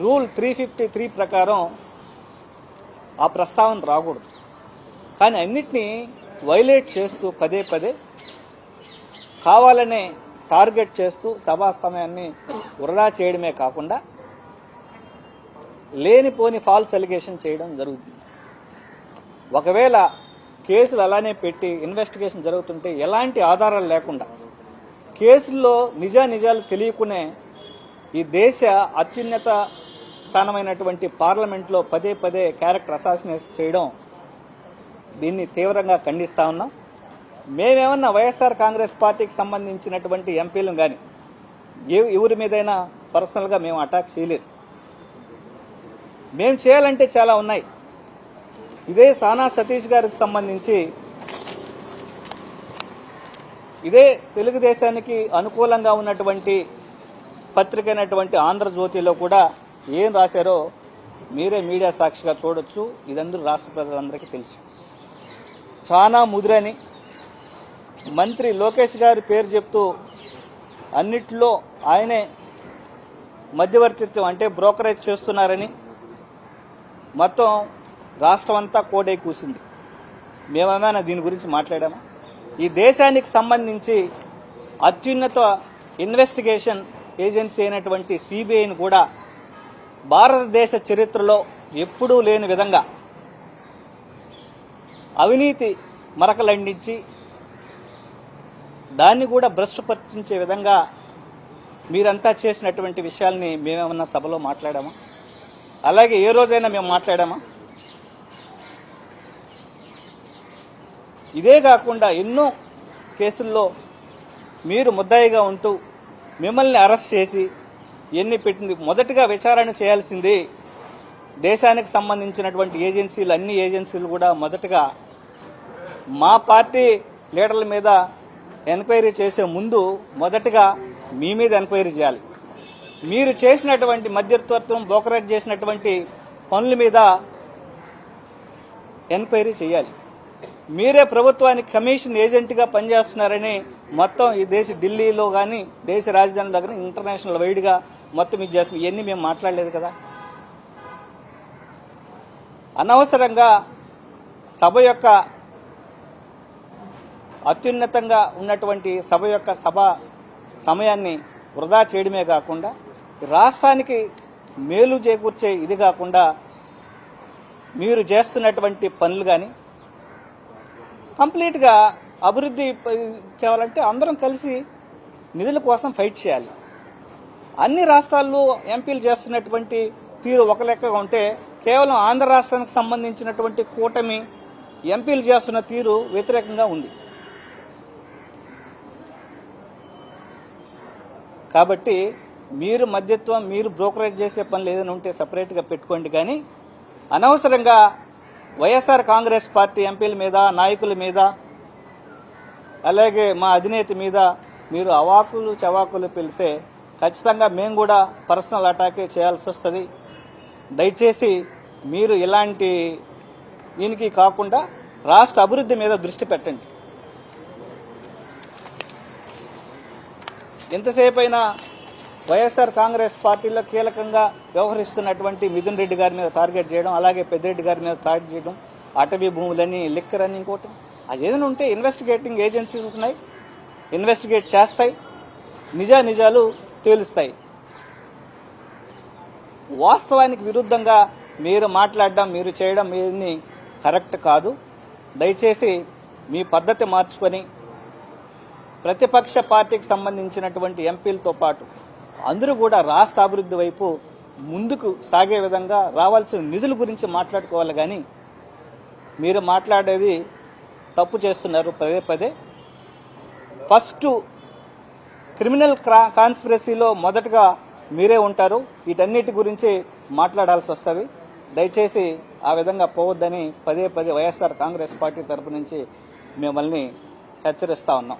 Rule three fifty three ప్రకారం ఆ ప్రస్తావన రాకూడదు. కానీ అన్నిటినీ వైలేట్ చేస్తూ పదే పదే కావాలనే టార్గెట్ చేస్తూ సభా సమయాన్ని వృధా చేయడమే కాకుండా లేనిపోని ఫాల్స్ అలిగేషన్ చేయడం జరుగుతుంది. ఒకవేళ కేసులు అలానే పెట్టి ఇన్వెస్టిగేషన్ జరుగుతుంటే ఎలాంటి ఆధారాలు లేకుండా కేసుల్లో నిజా నిజాలు తెలియకునే ఈ దేశ అత్యున్నత స్థానమైనటువంటి పార్లమెంట్లో పదే పదే క్యారెక్టర్ అసాసినేట్ చేయడం దీన్ని తీవ్రంగా ఖండిస్తా ఉన్నాం. మేమేమన్నా వైఎస్ఆర్ కాంగ్రెస్ పార్టీకి సంబంధించినటువంటి ఎంపీలను కానీ ఏ- ఎవరి మీదైనా పర్సనల్గా మేము అటాక్ చేయలేదు. మేము చేయాలంటే చాలా ఉన్నాయి. ఇదే సానా సతీష్ గారికి సంబంధించి ఇదే తెలుగుదేశానికి అనుకూలంగా ఉన్నటువంటి పత్రిక అయినటువంటి ఆంధ్రజ్యోతిలో కూడా ఏం రాశారో మీరే మీడియా సాక్షిగా చూడొచ్చు. ఇదందరూ రాష్ట్ర ప్రజలందరికీ తెలుసు. చాలా ముదిరని మంత్రి లోకేష్ గారి పేరు చెప్తూ అన్నిట్లో ఆయనే మధ్యవర్తిత్వం అంటే బ్రోకరేజ్ చేస్తున్నారని మొత్తం రాష్ట్రం అంతా కోడై కూసింది. మేమేమైనా దీని గురించి మాట్లాడామా? ఈ దేశానికి సంబంధించి అత్యున్నత ఇన్వెస్టిగేషన్ ఏజెన్సీ అయినటువంటి సిబిఐని కూడా భారతదేశ చరిత్రలో ఎప్పుడూ లేని విధంగా అవినీతి మరకలండించి దాన్ని కూడా భ్రష్టుపరిచించే విధంగా మీరంతా చేసినటువంటి విషయాల్ని మేమేమన్నా సభలో మాట్లాడామా? అలాగే ఏ రోజైనా మేము మాట్లాడామా? ఇదే కాకుండా ఎన్నో కేసుల్లో మీరు ముద్దాయిగా ఉంటూ మిమ్మల్ని అరెస్ట్ చేసి ఎన్ని పెట్టింది? మొదటగా విచారణ చేయాల్సింది దేశానికి సంబంధించినటువంటి ఏజెన్సీలు అన్ని ఏజెన్సీలు కూడా మొదటగా మా పార్టీ లీడర్ల మీద ఎంక్వైరీ చేసే ముందు మొదటగా మీ మీద ఎంక్వైరీ చేయాలి. మీరు చేసినటువంటి మధ్యత్వత్వం బ్రోకరేజ్ చేసినటువంటి పనుల మీద ఎంక్వైరీ చేయాలి. మీరే ప్రభుత్వానికి కమిషన్ ఏజెంట్గా పనిచేస్తున్నారని మొత్తం ఈ దేశ ఢిల్లీలో కానీ దేశ రాజధాని దగ్గర ఇంటర్నేషనల్ వైడ్గా మొత్తం ఇది చేస్తున్నాం. ఇవన్నీ మేము మాట్లాడలేదు కదా. అనవసరంగా సభ యొక్క అత్యున్నతంగా ఉన్నటువంటి సభ యొక్క సభ సమయాన్ని వృధా చేయడమే కాకుండా రాష్ట్రానికి మేలు చేకూర్చే ఇది కాకుండా మీరు చేస్తున్నటువంటి పనులు కానీ కంప్లీట్గా అభివృద్ధి ప- కావాలంటే అందరం కలిసి నిధుల కోసం ఫైట్ చేయాలి. అన్ని రాష్ట్రాల్లో ఎంపీలు చేస్తున్నటువంటి తీరు ఒక లెక్కగా ఉంటే కేవలం ఆంధ్ర రాష్ట్రానికి సంబంధించినటువంటి కూటమి ఎంపీలు చేస్తున్న తీరు వ్యతిరేకంగా ఉంది. కాబట్టి మీరు మధ్యత్వం మీరు బ్రోకరేజ్ చేసే పనులు ఏదైనా ఉంటే సపరేట్గా పెట్టుకోండి కానీ అనవసరంగా వైఎస్ఆర్ కాంగ్రెస్ పార్టీ ఎంపీల మీద నాయకుల మీద అలాగే మా అధినేత మీద మీరు అవాకులు చవాకులు పిలితే ఖచ్చితంగా మేము కూడా పర్సనల్ అటాకే చేయాల్సి వస్తుంది. దయచేసి మీరు ఇలాంటి దీనికి కాకుండా రాష్ట్ర అభివృద్ధి మీద దృష్టి పెట్టండి. ఎంతసేపు అయినా వైఎస్ఆర్ కాంగ్రెస్ పార్టీలో కీలకంగా వ్యవహరిస్తున్నటువంటి మిథున్ రెడ్డి గారి మీద టార్గెట్ చేయడం అలాగే పెద్దిరెడ్డి గారి మీద టార్గెట్ చేయడం అటవీ భూములని లిక్కర్ అని ఇంకోటి అది ఏదైనా ఉంటే ఇన్వెస్టిగేటింగ్ ఏజెన్సీస్ ఉన్నాయి ఇన్వెస్టిగేట్ చేస్తాయి. నిజా నిజాలు తేలుస్తాయి. వాస్తవానికి విరుద్ధంగా మీరు మాట్లాడడం మీరు చేయడం ఇవన్నీ కరెక్ట్ కాదు. దయచేసి మీ పద్ధతి మార్చుకొని ప్రతిపక్ష పార్టీకి సంబంధించినటువంటి ఎంపీలతో పాటు అందరూ కూడా రాష్ట్ర అభివృద్ధి వైపు ముందుకు సాగే విధంగా రావాల్సిన నిధుల గురించి మాట్లాడుకోవాలి కానీ మీరు మాట్లాడేది తప్పు చేస్తున్నారు పదే పదే. ఫస్ట్ క్రిమినల్ క్రా- కాన్స్పిరసీలో మొదటగా మీరే ఉంటారు. వీటన్నిటి గురించి మాట్లాడాల్సి వస్తుంది. దయచేసి ఆ విధంగా పోవద్దని పదే పదే వైఎస్ఆర్ కాంగ్రెస్ పార్టీ తరపు నుంచి మిమ్మల్ని హెచ్చరిస్తా ఉన్నాం.